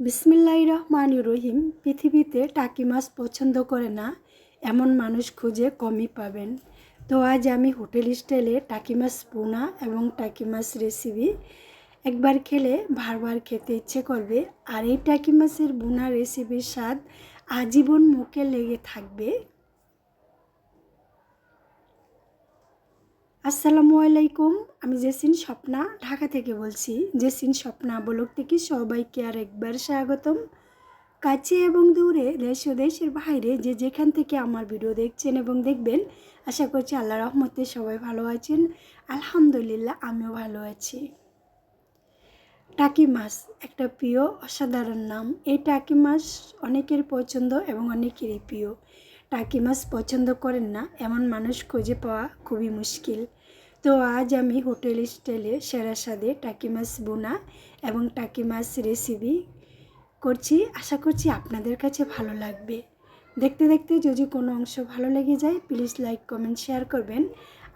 বিসমিল্লাহ রহমান রহিম পৃথিবীতে টাকি মাছ পছন্দ করে না, এমন মানুষ খুঁজে কমই পাবেন। তো আজ আমি হোটেল স্টাইলে টাকি মাছ পোনা এবং টাকি মাছ রেসিপি একবার খেলে বারবার খেতে ইচ্ছে করবে। আর এই টাকি মাছের বোনা রেসিপির স্বাদ আজীবন মুখে লেগে থাকবে। আসসালামু আলাইকুম, আমি জেসিন স্বপ্না, ঢাকা থেকে বলছি। জেসিন স্বপ্না বলক থেকে সবাইকে আর একবার স্বাগতম। কাছে এবং দূরে, দেশ ও দেশের বাইরে যে যেখান থেকে আমার ভিডিও দেখছেন এবং দেখবেন, আশা করছি আল্লাহ রহমতে সবাই ভালো আছেন। আলহামদুলিল্লাহ, আমিও ভালো আছি। টাকি মাছ, একটা প্রিয়, অসাধারণ নাম। এই টাকি মাছ অনেকের পছন্দ এবং অনেকেরই প্রিয়। টাকি মাছ পছন্দ করেন না, এমন মানুষ খুঁজে পাওয়া খুবই মুশকিল। তো আজ আমি হোটেল স্টাইলে সেরা স্বাদে টাকি মাছ বোনা এবং টাকি মাছ রেসিপি করছি। আশা করছি আপনাদের কাছে ভালো লাগবে। দেখতে দেখতে যদি কোনো অংশ ভালো লেগে যায় প্লিজ লাইক কমেন্ট শেয়ার করবেন।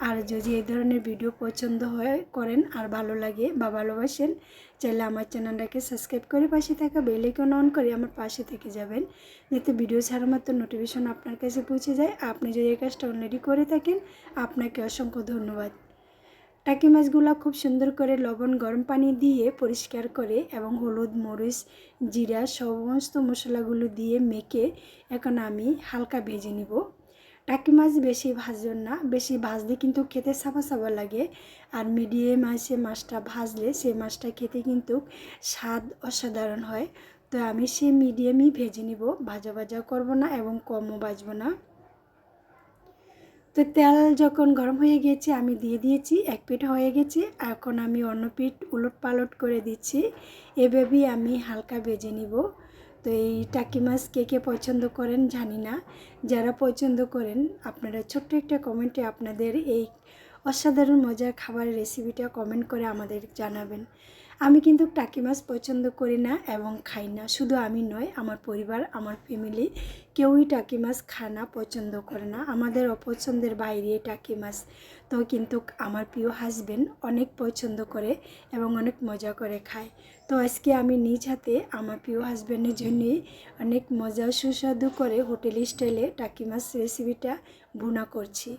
আর যদি এই ধরনের ভিডিও পছন্দ হয়, করেন আর ভালো লাগে বা ভালোবাসেন, চাইলে আমার চ্যানেলটাকে সাবস্ক্রাইব করে পাশে থাকা বেল আইকন অন করে আমার পাশে থেকে যাবেন। যাতে ভিডিও ছাড়া মাত্র নোটিফিকেশন আপনার কাছে পৌঁছে যায়। আপনি যদি এই কাজটা অলরেডি করে থাকেন, আপনাকে অসংখ্য ধন্যবাদ। টাকি মাছগুলো খুব সুন্দর করে লবণ, গরম পানি দিয়ে পরিষ্কার করে এবং হলুদ, মরিচ, জিরা সমস্ত মশলাগুলো দিয়ে মেখে এখন আমি হালকা ভেজে নিব। টাকি মাছ বেশি ভাজবেন না, বেশি ভাজলে কিন্তু খেতে সাবা সাবা লাগে আর মিডিয়াম আছে মাছটা ভাজলে সেই মাছটা খেতে কিন্তু স্বাদ অসাধারণ হয়। তো আমি সেই মিডিয়ামই ভেজে নিব, ভাজা ভাজা করব না এবং কমও ভাজবো না। তো তেল যখন গরম হয়ে গেছে আমি দিয়ে দিয়েছি, এক পিঠ হয়ে গেছে। এখন আমি অন্য পিঠ উলট পালট করে দিচ্ছি। এভাবেই আমি হালকা ভেজে নিব। তো এই টাকি মাছ কে কে পছন্দ করেন জানি না। যারা পছন্দ করেন, আপনারা ছোট্ট একটা কমেন্টে আপনাদের এই অসাধারণ মজার খাবারের রেসিপিটা কমেন্ট করে আমাদের জানাবেন। আমি কিন্তু টাকি মাছ পছন্দ করি না এবং খাই না। শুধু আমি নয়, আমার পরিবার, আমার ফ্যামিলি কেউই টাকি মাছ খানা পছন্দ করে না। আমাদের অপছন্দের বাইরে টাকি মাছ তো কিন্তু আমার প্রিয় হাজবেন্ড অনেক পছন্দ করে এবং অনেক মজা করে খায়। তো আজকে আমি নিজ হাতে আমার প্রিয় হাজব্যান্ডের জন্যে অনেক মজা সুস্বাদু করে হোটেল স্টাইলে টাকি মাছ রেসিপিটা ভুনা করছি।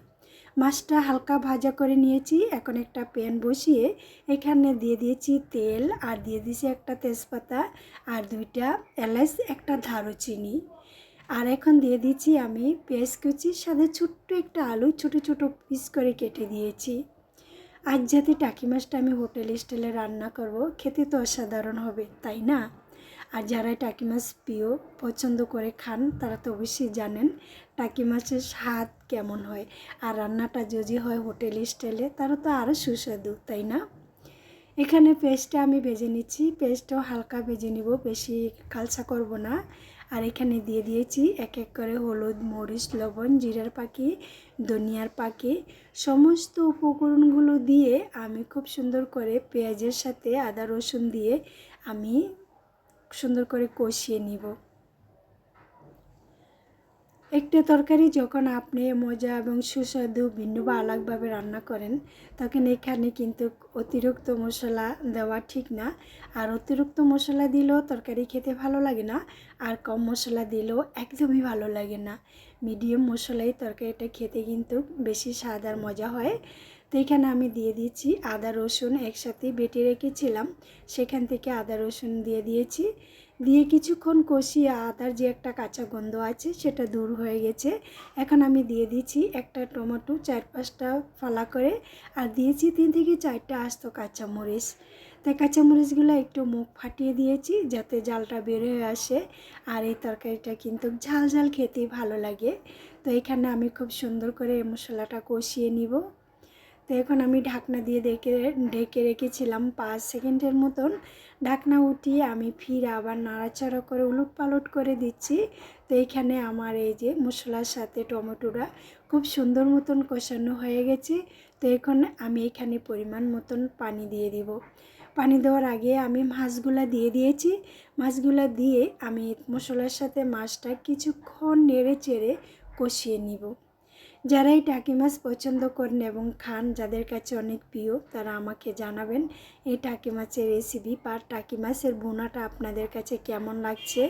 মাছটা হালকা ভাজা করে নিয়েছি। এখন একটা প্যান বসিয়ে এখানে দিয়ে দিয়েছি তেল আর দিয়ে দিয়েছি একটা তেজপাতা আর দুইটা এলাচ, একটা দারুচিনি। আর এখন দিয়ে দিচ্ছি আমি পেঁয়াজ কুচির সাথে ছোট্ট একটা আলু, ছোট ছোট পিস করে কেটে দিয়েছি। আজ যাতে টাকি মাছটা আমি হোটেল স্টাইলে রান্না করব, খেতে তো অসাধারণ হবে, তাই না? আর যারা টাকি মাছ প্রিয়, পছন্দ করে খান, তারা তো অবশ্যই জানেন টাকি মাছের স্বাদ কেমন হয়। আর রান্নাটা যদি হয় হোটেল স্টাইলে তারা তো আরও সুস্বাদু, তাই না? এখানে পেস্টটা আমি ভেজে নিচ্ছি। পেস্টটাও হালকা ভেজে নিব, বেশি কালসা করব না। আর এখানে দিয়ে দিয়েছি এক এক করে হলুদ, মরিচ, লবণ, জিরার পাখি, ধনিয়ার পাখি। সমস্ত উপকরণগুলো দিয়ে আমি খুব সুন্দর করে পেঁয়াজের সাথে আদা রসুন দিয়ে আমি সুন্দর করে কষিয়ে নিব। একটা তরকারি যখন আপনি মজা এবং সুস্বাদু, ভিন্ন বা আলাগভাবে রান্না করেন, তখন এখানে কিন্তু অতিরিক্ত মশলা দেওয়া ঠিক না। আর অতিরিক্ত মশলা দিলেও তরকারি খেতে ভালো লাগে না, আর কম মশলা দিলেও একদমই ভালো লাগে না। মিডিয়াম মশলাই তরকারিটা খেতে কিন্তু বেশি স্বাদ আর মজা হয়। তো এখানে আমি দিয়ে দিয়েছি আদা, রসুন একসাথে বেটে রেখেছিলাম। সেখান থেকে আদা, রসুন দিয়ে দিয়েছি। দিয়ে কিছুক্ষণ কষিয়ে আদার যে একটা কাঁচা গন্ধ আছে সেটা দূর হয়ে গেছে। এখন আমি দিয়ে দিয়েছি একটা টমেটো চার পাঁচটা ফালা করে আর দিয়েছি তিন থেকে চারটা আস্ত কাঁচামরিচ। তাই কাঁচামরিচগুলো একটু মুখ ফাটিয়ে দিয়েছি যাতে জালটা বের হয়ে আসে আর এই তরকারিটা কিন্তু ঝাল ঝাল খেতেই ভালো লাগে। তো এখানে আমি খুব সুন্দর করে মশলাটা কষিয়ে নিব। তো এখন আমি ঢাকনা দিয়ে ডেকে ঢেকে রেখেছিলাম পাঁচ সেকেন্ডের মতন। ঢাকনা উঠিয়ে আমি ফির আবার নাড়াচাড়া করে উলট পালট করে দিচ্ছি। তো এইখানে আমার এই যে মশলার সাথে টমেটোটা খুব সুন্দর মতন কষানো হয়ে গেছে। তো এখন আমি এখানে পরিমাণ মতন পানি দিয়ে দিব। পানি দেওয়ার আগে আমি মাছগুলা দিয়ে দিয়েছি। মাছগুলা দিয়ে আমি মশলার সাথে মাছটা কিছুক্ষণ নেড়ে চেড়ে কষিয়ে নিব। যারা এই টাকি মাছ পছন্দ করেন এবং খান, যাদের কাছে অনেক প্রিয়, তারা আমাকে জানাবেন এই টাকি মাছের রেসিপি বা টাকি মাছের বোনাটা আপনাদের কাছে কেমন লাগছে।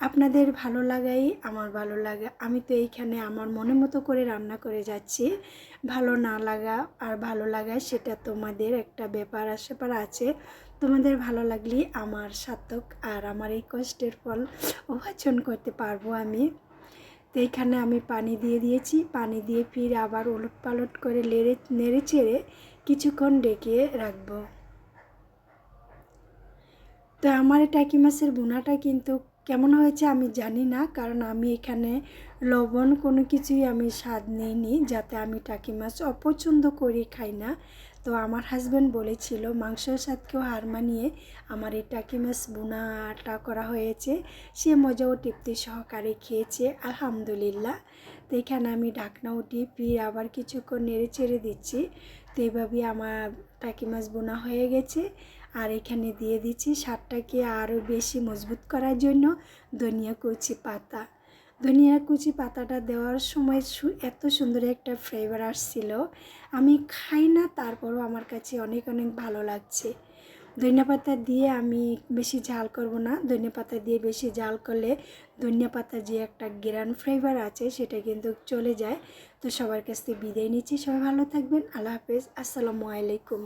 আপনাদের ভালো লাগাই, আমার ভালো লাগা, আমি তো এইখানে আমার মনের মতো করে রান্না করে যাচ্ছি। ভালো না লাগা আর ভালো লাগা সেটা তোমাদের একটা ব্যাপার আশেপার আছে। তোমাদের ভালো লাগলে আমার সার্থক আর আমার এই কষ্টের ফল উপার্জন করতে পারব আমি। তো এইখানে আমি পানি দিয়ে দিয়েছি। পানি দিয়ে ফির আবার উলট পালট করে লেড়ে, নেড়ে চেড়ে কিছুক্ষণ ডেকে রাখব। তো আমার টাকি মাছের বোনাটা কিন্তু কেমন হয়েছে আমি জানি না, কারণ আমি এখানে লবণ কোনো কিছুই আমি স্বাদ নিইনি, যাতে আমি টাকি মাছ অপছন্দ করি খাই না। তো আমার হাজব্যান্ড বলেছিল, মাংসের স্বাদকেও হার মানিয়ে আমার এই টাকি মাছ বোনাটা করা হয়েছে। সে মজা ও তৃপ্তি সহকারে খেয়েছে, আলহামদুলিল্লাহ। তো এখানে আমি ঢাকনা উঠিয়ে ফির আবার কিছুক্ষণ নেড়ে চেড়ে দিচ্ছি। তো এইভাবেই আমার টাকি মাছ বোনা হয়ে গেছে। আর এখানে দিয়ে দিচ্ছি স্বাদটাকে আরও বেশি মজবুত করার জন্য ধনিয়া কুচি পাতা। ধনিয়া কুচি পাতাটা দেওয়ার সময় এত সুন্দর একটা ফ্লেভার আসছিল। আমি খাই না, তারপরও আমার কাছে অনেক অনেক ভালো লাগছে। ধনিয়া পাতা দিয়ে আমি বেশি ঝাল করব না। ধনিয়া পাতা দিয়ে বেশি ঝাল করলে ধনিয়া পাতার যে একটা গ্রান ফ্লেভার আছে, সেটা কিন্তু চলে যায়। তো সবার কাছ থেকে বিদায় নিচ্ছি। সবাই ভালো থাকবেন। আল্লাহ হাফেজ। আসসালামু আলাইকুম।